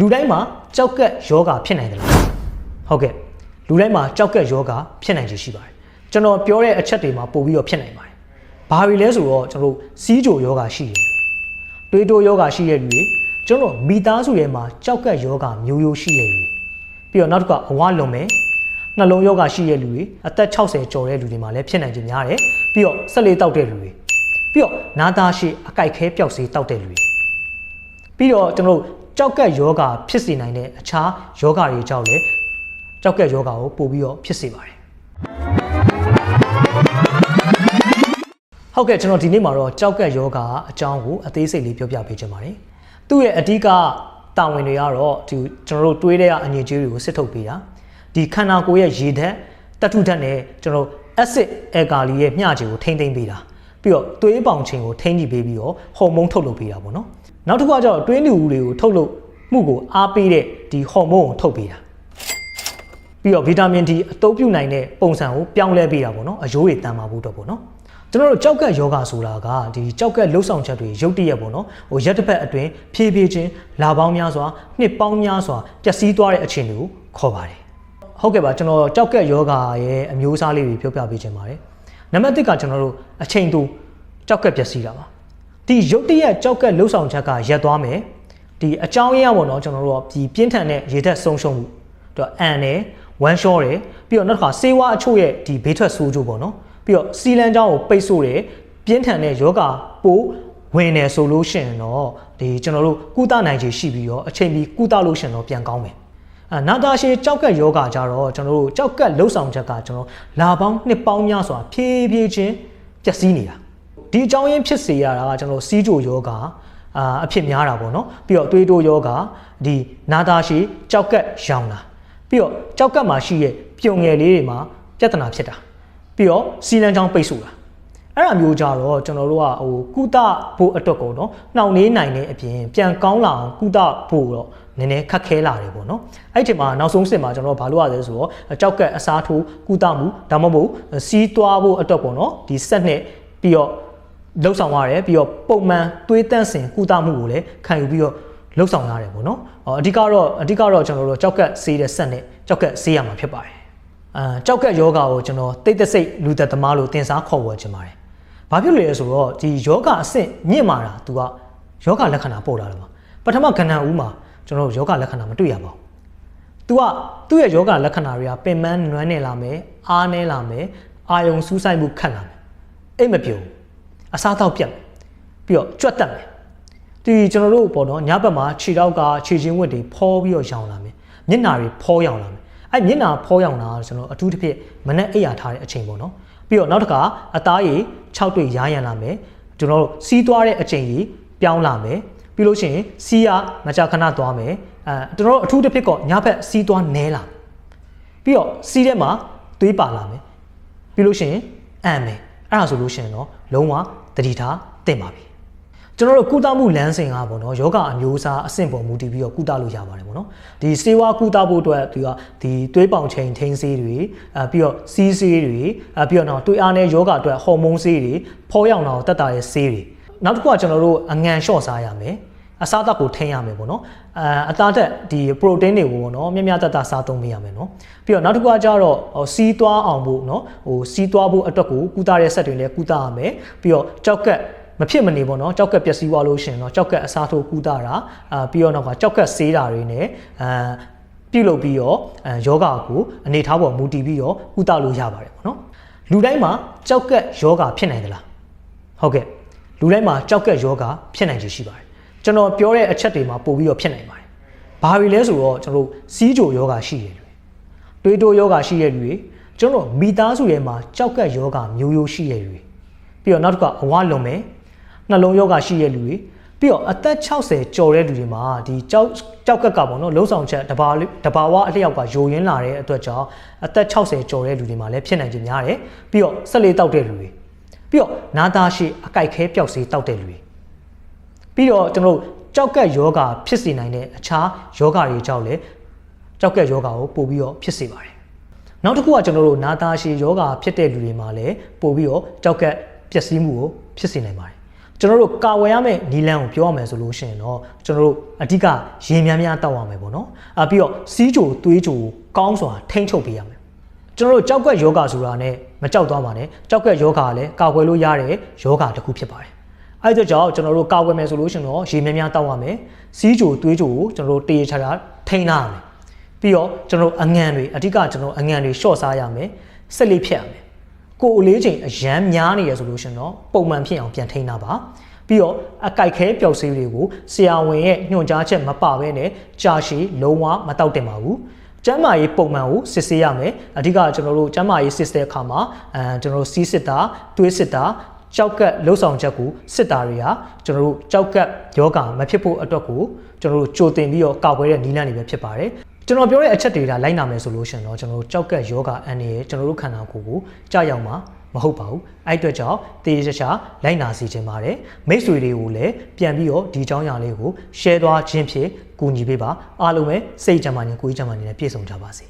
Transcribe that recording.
လူတိုင်းမှာကြောက်ကက်ယောဂဖြစ်နိုင်တယ်လားဟုတ်ကဲ့လူတိုင်းမှာကြောက်ကက်ယောဂဖြစ်နိုင်ခြေရှိပါတယ်ကျွန်တော်ပြောတဲ့အချက်တွေမှာပို့ပြီးတော့ဖြစ်နိုင်ပါတယ်ဘာတွေလဲဆိုတော့ကျွန်တော်တို့စီးကြိုယောဂရှိတယ်တွေးတိုးယောဂရှိတဲ့လူတွေကျွန်တော်တို့မိသားစုထဲမှာကြောက်ကက်ယောဂမျိုးရိုးရှိတဲ့လူတွေပြီးတော့နောက်တစ်ခါအဝလွန်မယ်နှလုံးယောဂရှိတဲ့လူတွေအသက်60ကျော်တဲ့လူတွေမှာလည်းဖြစ်နိုင်ခြင်းများတယ်ပြီးတော့ဆက်လေးတောက်တဲ့လူတွေပြီးတော့နာသားရှိအကြိုက်ခဲပျောက်စေးတောက်တဲ့လူတွေပြီးတော့ကျွန်တော်တို့ ကြောက်ကက်ယောဂဖြစ်စေနိုင်တဲ့အခြားယောဂတွေကြောင့်လည်းကြောက်ကက်ယောဂကိုပို့ပြီးတော့ဖြစ်စေပါတယ်ဟုတ်ကဲ့ကျွန်တော်ဒီနေ့မှာတော့ကြောက်ကက်ယောဂအကြောင်းကိုအသေးစိတ်လေးပြောပြပေးချင်ပါတယ်သူ့ရဲ့အဓိကတာဝန်တွေကတော့ဒီကျွန်တော်တို့တွေးတဲ့အငြိကြီးတွေကိုစစ်ထုတ်ပေးတာဒီခန္ဓာကိုယ်ရဲ့ရေဓာတ်တတုဓာတ်နဲ့ကျွန်တော်တို့ acid အယ်ကာလီရဲ့မျှခြေကိုထိမ့်သိမ့်ပေးတာ ပြီးတော့သွေးပေါင်ချိန်ကိုထိမ့်ကြည့်ပေးပြီးတော့ဟော်မုန်းထုတ်လုပ်ပေးတာပေါ့နော်နောက်တစ်ခုကကျတော့တွင်းလူဦးတွေကိုထုတ်လုပ်မှုကိုအားပေးတဲ့ဒီဟော်မုန်းကိုထုတ်ပေးတာပြီးတော့ဗီတာမင် D အသုံးပြုနိုင်တဲ့ပုံစံကိုပြောင်းလဲပေးတာပေါ့နော်အယိုးတွေတန်မာဖို့အတွက်ပေါ့နော်ကျွန်တော်တို့ကြောက်ကက်ယောဂဆိုတာကဒီကြောက်ကက်လှုပ်ဆောင်ချက်တွေရုတ်တရက်ပေါ့နော်ဟိုရက်တစ်ပတ်အတွင်းဖြည်းဖြည်းချင်းလာပေါင်းများစွာနှစ်ပေါင်းများစွာပျက်စီးသွားတဲ့အခြေအနေကိုခေါ်ပါတယ်ဟုတ်ကဲ့ပါကျွန်တော်ကြောက်ကက်ယောဂရဲ့အမျိုးအစားလေးတွေပြောပြပေးချင်ပါတယ် နံပါတ်1ကကျွန်တော်တို့အချိန်တူကြောက်ကက်ပျက်စီးတာပါဒီရုတ်တရက်ကြောက်ကက်လှုပ်ဆောင်ချက်ကရက်သွားမယ်ဒီအကြောင်းရင်းကပေါ့နော်ကျွန်တော်တို့ကဒီပြင်းထန်တဲ့ရေဓာတ်ဆုံးရှုံးမှုတော့အန်တယ်ဝမ်းလျှောတယ်ပြီးတော့နောက်တစ်ခါဆေးဝါးအချို့ရဲ့ဒီဘေးထွက်ဆိုးကျိုးပေါ့နော်ပြီးတော့စီလန်ကြောင်းကိုပိတ်ဆို့တယ်ပြင်းထန်တဲ့ယောဂပိုးဝင်တယ်ဆိုလို့ရှိရင်တော့ဒီကျွန်တော်တို့ကုသနိုင်ခြေရှိပြီးတော့အချိန်ပြီးကုသလို့ရှိရင်တော့ပြန်ကောင်းမယ်အဲ နာတာရှည်ကြောက်ကက်ယောဂကြတော့ကျွန်တော်တို့ကြောက်ကက်လှုပ်ဆောင်ချက်ကကျွန်တော်လာပေါင်းနှစ်ပေါင်းများစွာဖြည်းဖြည်းချင်းပျက်စီးနေတာဒီအကြောင်းရင်းဖြစ်စေရတာကကျွန်တော်တို့စီးကြိုယောဂအာအဖြစ်များတာပေါ့နော်ပြီးတော့သွေးတိုးယောဂဒီနာတာရှည်ကြောက်ကက်ရောင်တာပြီးတော့ကြောက်ကပ်မှာရှိရဲ့ပြုံငယ်လေးတွေမှာပြဿနာဖြစ်တာပြီးတော့စီလန်ချောင်းပိတ်ဆို့တာ အဲ့ဒါမျိုးကြတော့ကျွန်တော်တို့ကဟိုကုသဖို့အတွက်ကိုနော်နှောင့်နှေးနိုင်တဲ့အပြင်ပြန်ကောင်းလာအောင်ကုသဖို့တော့နည်းနည်းခက်ခဲလာတယ်ပေါ့နော်အဲ့ဒီချိန်မှာနောက်ဆုံးစစ်မှာကျွန်တော်တို့ဘာလို့ရလဲဆိုတော့ကြောက်ကပ်အစားထိုးကုသမှုဒါမှမဟုတ်စီးသွားဖို့အတွက်ပေါ့နော်ဒီဆက်နဲ့ပြီးတော့လှုပ်ဆောင်ရတယ်ပြီးတော့ပုံမှန်သွေးတန့်စင်ကုသမှုကိုလည်းခံယူပြီးတော့လှုပ်ဆောင်ရတယ်ပေါ့နော်။အော်အဓိကတော့အဓိကတော့ကျွန်တော်တို့ကြောက်ကက်ဆေးတဲ့ဆက်နဲ့ကြောက်ကက်ဆေးရမှာဖြစ်ပါတယ်။အာကြောက်ကက်ယောဂါကိုကျွန်တော်တိတ်တဆိတ်လူသက်သမားလို့တင်စားခေါ်ဝေါ်ချင်ပါတယ်။ ဘာဖြစ်လို့လဲဆိုတော့ဒီယောဂအဆင့်မြင့်မာတာ तू ကယောဂလက္ခဏာပေါ်လာတယ်မှာပထမကဏ္ဍဦးမှာကျွန်တော်တို့ယောဂလက္ခဏာမတွေ့ရပါဘူး။ तू ကသူ့ရဲ့ယောဂလက္ခဏာတွေကပင်ပန်းနွမ်းနေလာမယ်၊အားနေလာမယ်၊အာယုံစူးစိုက်မှုခတ်လာမယ်။အိတ်မပြုံအစားတောက်ပြတ်မယ်ပြီးတော့ကြွက်တက်မယ်ဒီကျွန်တော်တို့ပေါ့နော်ညဘက်မှာခြေထောက်ကခြေချင်းဝတ်တွေဖောပြီးတော့ရောင်လာမယ်မျက်နှာတွေဖောရောင်လာမယ်အဲ့မျက်နှာဖောရောင်တာကျွန်တော်အထူးတစ်ဖြစ်မနဲ့အိပ်ရထားတဲ့အချိန်ပေါ့နော်ပြီးတော့နောက်တစ်ခါအသားရည်6တွေ့ရားရံလာမယ်ကျွန်တော်တို့စီးသွားတဲ့အချိန်ကြီးပြောင်းလာမယ်ပြီးလို့ရှိရင်စီးရမကြာခဏသွားမယ်အဲကျွန်တော်တို့အထူးတစ်ဖြစ်ကညဘက်စီးသွားနဲလာပြီးတော့စီးထဲမှာသွေးပါလာမယ်ပြီးလို့ရှိရင်အံ့မယ်အဲ့ဒါဆိုလို့ရှိရင်တော့လုံးဝတတိထားတင်ပါပြီ ကျွန်တော်တို့ကုသမှုလမ်းစဉ်ကပေါ့နော်ယောဂအမျိုးအစားအဆင့်ပေါ်မူတည်ပြီးတော့ကုသလို့ရပါတယ်ပေါ့နော်ဒီစေဝါကုသဖို့အတွက်ဒီကဒီသွေးပေါင်ချိန်ထိန်းဆေးတွေအဲပြီးတော့စီးဆေးတွေအဲပြီးတော့တော့သွေးအားနဲ့ယောဂအတွက်ဟော်မုန်းဆေးတွေဖောရောင်တာကိုတက်တာရဲ့ဆေးတွေနောက်တစ်ခုကကျွန်တော်တို့အငံလျှော့စားရမယ်အစားအသောက်ကိုထိန်းရမယ်ပေါ့နော်အဲအသားတက်ဒီ protein တွေကိုပေါ့နော်မြတ်မြတ်တတ်တာစားသုံးပေးရမယ်နော်ပြီးတော့နောက်တစ်ခုကကျတော့ဟိုစီးသွားအောင်ဖို့နော်ဟိုစီးသွားဖို့အတွက်ကိုကုသတဲ့ဆက်တွေလည်းကုသရမယ်ပြီးတော့ကြောက်ကက် မဖြစ်မနေပေါ့နော်ကြောက်ကက်ပျက်စီးသွားလို့ရှိရင်တော့ကြောက်ကက်အစားထိုးကုသတာအာပြီးတော့နောက်ကကြောက်ကက်ဆေးတာတွေနဲ့အာပြုတ်လုပ်ပြီးတော့အဲယောဂကိုအနေထားပေါ်မူတည်ပြီးတော့ကုသလို့ရပါတယ်ပေါ့နော်လူတိုင်းမှာကြောက်ကက်ယောဂဖြစ်နိုင်သလားဟုတ်ကဲ့လူတိုင်းမှာကြောက်ကက်ယောဂဖြစ်နိုင်ခြေရှိပါတယ်ကျွန်တော်ပြောတဲ့အချက်တွေမှာပို့ပြီးတော့ဖြစ်နိုင်ပါတယ်ဘာတွေလဲဆိုတော့ကျွန်တော်တို့စီးကြိုယောဂရှိတယ်လူတွေတွေးတိုးယောဂရှိတဲ့လူတွေကျွန်တော်မိသားစုထဲမှာကြောက်ကက်ယောဂမျိုးရိုးရှိတဲ့လူတွေပြီးတော့နောက်တစ်ခါအဝလွန်မယ် နှလုံးယောဂရှိတဲ့လူတွေပြီးတော့အသက်60ကျော်တဲ့လူတွေမှာဒီကြောက်ကြောက်ကက်ကပေါ့နော်လုံးဆောင်ချက်တဘာတဘာဝအလျောက်ကယိုရင်းလာတဲ့အတွက်ကြောင့်အသက်60ကျော်တဲ့လူတွေမှာလည်းဖြစ်နိုင်ခြင်းများတယ်ပြီးတော့ဆက်လေးတောက်တဲ့လူတွေပြီးတော့နာသားရှိအကြိုက်ခဲပျောက်စေးတောက်တဲ့လူတွေပြီးတော့ကျွန်တော်တို့ကြောက်ကက်ယောဂဖြစ်စေနိုင်တဲ့အခြားယောဂတွေကြောင့်လည်းကြောက်ကက်ယောဂကိုပို့ပြီးတော့ဖြစ်စေပါတယ်နောက်တစ်ခုကကျွန်တော်တို့နာသားရှိယောဂဖြစ်တဲ့လူတွေမှာလည်းပို့ပြီးတော့ကြောက်ကက်ပျက်စီးမှုကိုဖြစ်စေနိုင်ပါတယ် ကျွန်တော်တို့ကာဝယ်ရမယ့်နီလန်းကိုပြောရမယ်ဆိုလို့ရှိရင်တော့ကျွန်တော်တို့အဓိကရေများများတောက်ရမယ်ပေါ့နော်အာပြီးတော့စီးကြိုသွေးကြိုကောင်းစွာထိန်းချုပ်ပေးရမယ်ကျွန်တော်တို့ကြောက်ကက်ယောဂဆိုတာနဲ့မကြောက်သွားပါနဲ့ကြောက်ကက်ယောဂကလည်းကာကွယ်လို့ရတဲ့ယောဂတစ်ခုဖြစ်ပါတယ်အဲ့ဒါကြောင့်ကျွန်တော်တို့ကာကွယ်မယ်ဆိုလို့ရှိရင်တော့ရေများများတောက်ရမယ်စီးကြိုသွေးကြိုကိုကျွန်တော်တို့တေးချာချာထိန်းထားရမယ်ပြီးတော့ကျွန်တော်တို့အငံတွေအဓိကကျွန်တော်အငံတွေရှော့စားရမယ်ဆက်လေးဖြတ်ရမယ် ကိုယ်အလေးချိန်အရန်များနေရဆိုလို့ရှရင်တော့ပုံမှန်ဖြစ်အောင်ပြန်ထိန်းတာပါပြီးတော့အကြိုက်ခဲပျောက်ဆေးတွေကိုဆရာဝန်ရဲ့ညွှန်ကြားချက်မပါဘဲနဲ့ကြာရှည်လုံးဝမတောက်တင်ပါဘူးကျမ်းမာရေးပုံမှန်ကိုစစ်ဆေးရမယ်အဓိကကျွန်တော်တို့ကျမ်းမာရေးစစ်တဲ့အခါမှာအဲကျွန်တော်တို့စီးစစ်တာတွေးစစ်တာကြောက်ကက်လှုပ်ဆောင်ချက်ကိုစစ်တာတွေဟာကျွန်တော်တို့ကြောက်ကက်ယောဂမဖြစ်ဖို့အတွက်ကိုကျွန်တော်တို့ကြိုတင်ပြီးတော့ကာကွယ်တဲ့နည်းလမ်းတွေပဲဖြစ်ပါတယ် ကျွန်တော်ပြောတဲ့အချက်တွေဒါလိုက်နာမယ်ဆိုလို့ရှိရင်တော့ကျွန်တော်တို့ကြောက်ကက်ယောဂအန်ရကျွန်တော်တို့ခန္ဓာကိုယ်ကိုကြာရောက်မှာမဟုတ်ပါဘူးအဲ့အတွက်ကြောင့်တေးချာချာလိုက်နာစီခြင်းပါတယ်မိတ်ဆွေတွေကိုလည်းပြန်ပြီးတော့ဒီအကြောင်းအရာလေးကို share သွားခြင်းဖြင့်ကူညီပေးပါအားလုံးပဲစိတ်ကြမ်းမှန်ရင်ကိုယ်ကြီးကြမ်းမှန်နေနဲ့ပြည့်စုံကြပါစေ